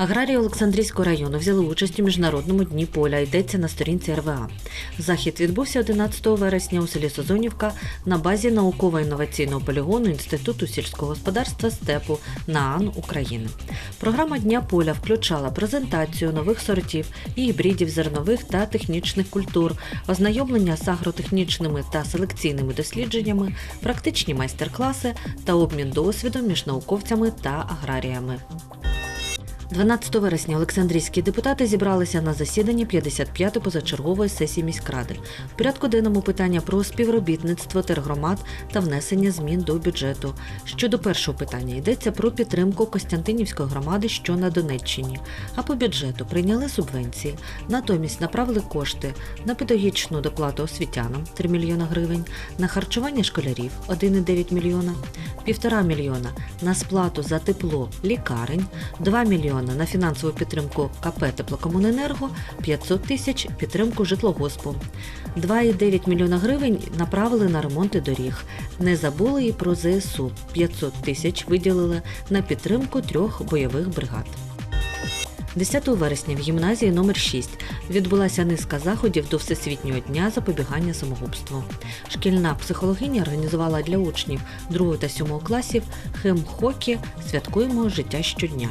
Аграрії Олександрійського району взяли участь у міжнародному дні поля. Йдеться на сторінці РВА. Захід відбувся 11 вересня у селі Созонівка на базі науково-інноваційного полігону Інституту сільського господарства степу НААН України. Програма дня поля включала презентацію нових сортів і гібридів зернових та технічних культур, ознайомлення з агротехнічними та селекційними дослідженнями, практичні майстер-класи та обмін досвідом між науковцями та аграріями. 12 вересня Олександрійські депутати зібралися на засіданні 55-ї позачергової сесії міськради. В порядку денному питання про співробітництво тергромад та внесення змін до бюджету. Щодо першого питання йдеться про підтримку Костянтинівської громади, що на Донеччині. А по бюджету прийняли субвенції. Натомість направили кошти на педагогічну доплату освітянам 3 мільйона гривень, на харчування школярів 1,9 мільйона, 1,5 мільйона на сплату за тепло лікарень, 2 мільйона на фінансову підтримку КП Теплокомуненерго, 500 тисяч підтримку житлогоспу. 2,9 мільйона гривень направили на ремонти доріг. Не забули і про ЗСУ. 500 тисяч виділили на підтримку трьох бойових бригад. 10 вересня в гімназії номер 6 відбулася низка заходів до Всесвітнього дня запобігання самогубству. Шкільна психологиня організувала для учнів 2 та 7 класів хем-хокі Святкуємо життя щодня.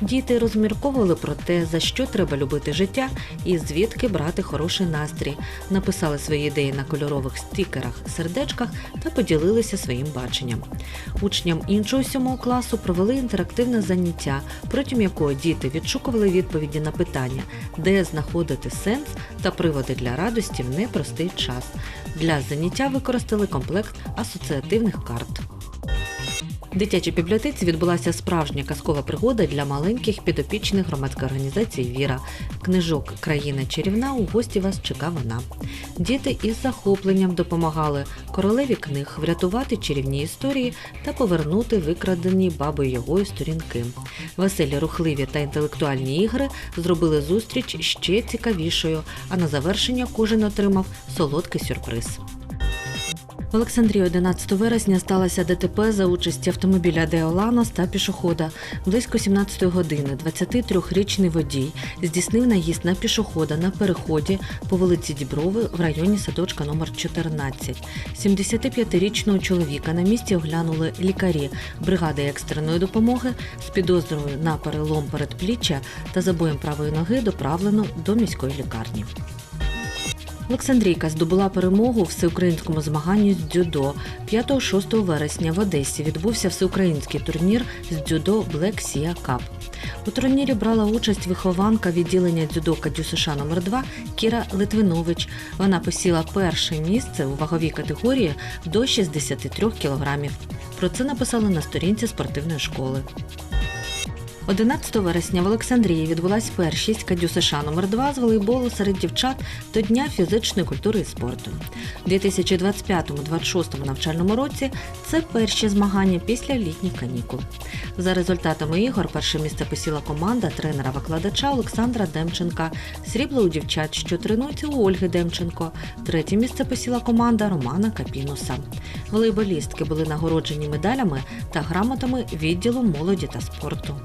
Діти розмірковували про те, за що треба любити життя і звідки брати хороший настрій. Написали свої ідеї на кольорових стікерах, сердечках та поділилися своїм баченням. Учням іншого сьомого класу провели інтерактивне заняття, протягом якого діти відшукували відповіді на питання, де знаходити сенс та приводи для радості в непростий час. Для заняття використали комплект асоціативних карт. В дитячій бібліотеці відбулася справжня казкова пригода для маленьких підопічних громадської організації Віра. Книжок Країна чарівна у гості вас чека вона. Діти із захопленням допомагали королеві книг врятувати чарівні історії та повернути викрадені бабою Ягою сторінки. Веселі, рухливі та інтелектуальні ігри зробили зустріч ще цікавішою, а на завершення кожен отримав солодкий сюрприз. В Олександрії 11 вересня сталося ДТП за участі автомобіля Деоланос та пішохода. Близько 17 години 23-річний водій здійснив наїзд на пішохода на переході по вулиці Діброви в районі садочка номер 14. 75-річного чоловіка на місці оглянули лікарі бригади екстреної допомоги з підозрою на перелом передпліччя та забоєм правої ноги доправлено до міської лікарні. Олександрійка здобула перемогу у всеукраїнському змаганні з дзюдо. 5-6 вересня в Одесі відбувся всеукраїнський турнір з дзюдо Black Sea Cup. У турнірі брала участь вихованка відділення дзюдо КДЮСШ номер 2 Кіра Литвинович. Вона посіла перше місце у ваговій категорії до 63 кілограмів. Про це написали на сторінці спортивної школи. 11 вересня в Олександрії відбулась першість Кадю США номер 2 з волейболу серед дівчат до Дня фізичної культури і спорту. У 2025-26 навчальному році це перші змагання після літніх канікул. За результатами ігор перше місце посіла команда тренера-викладача Олександра Демченка, срібло у дівчат, що тренуються у Ольги Демченко. Третє місце посіла команда Романа Капінуса. Волейболістки були нагороджені медалями та грамотами відділу молоді та спорту.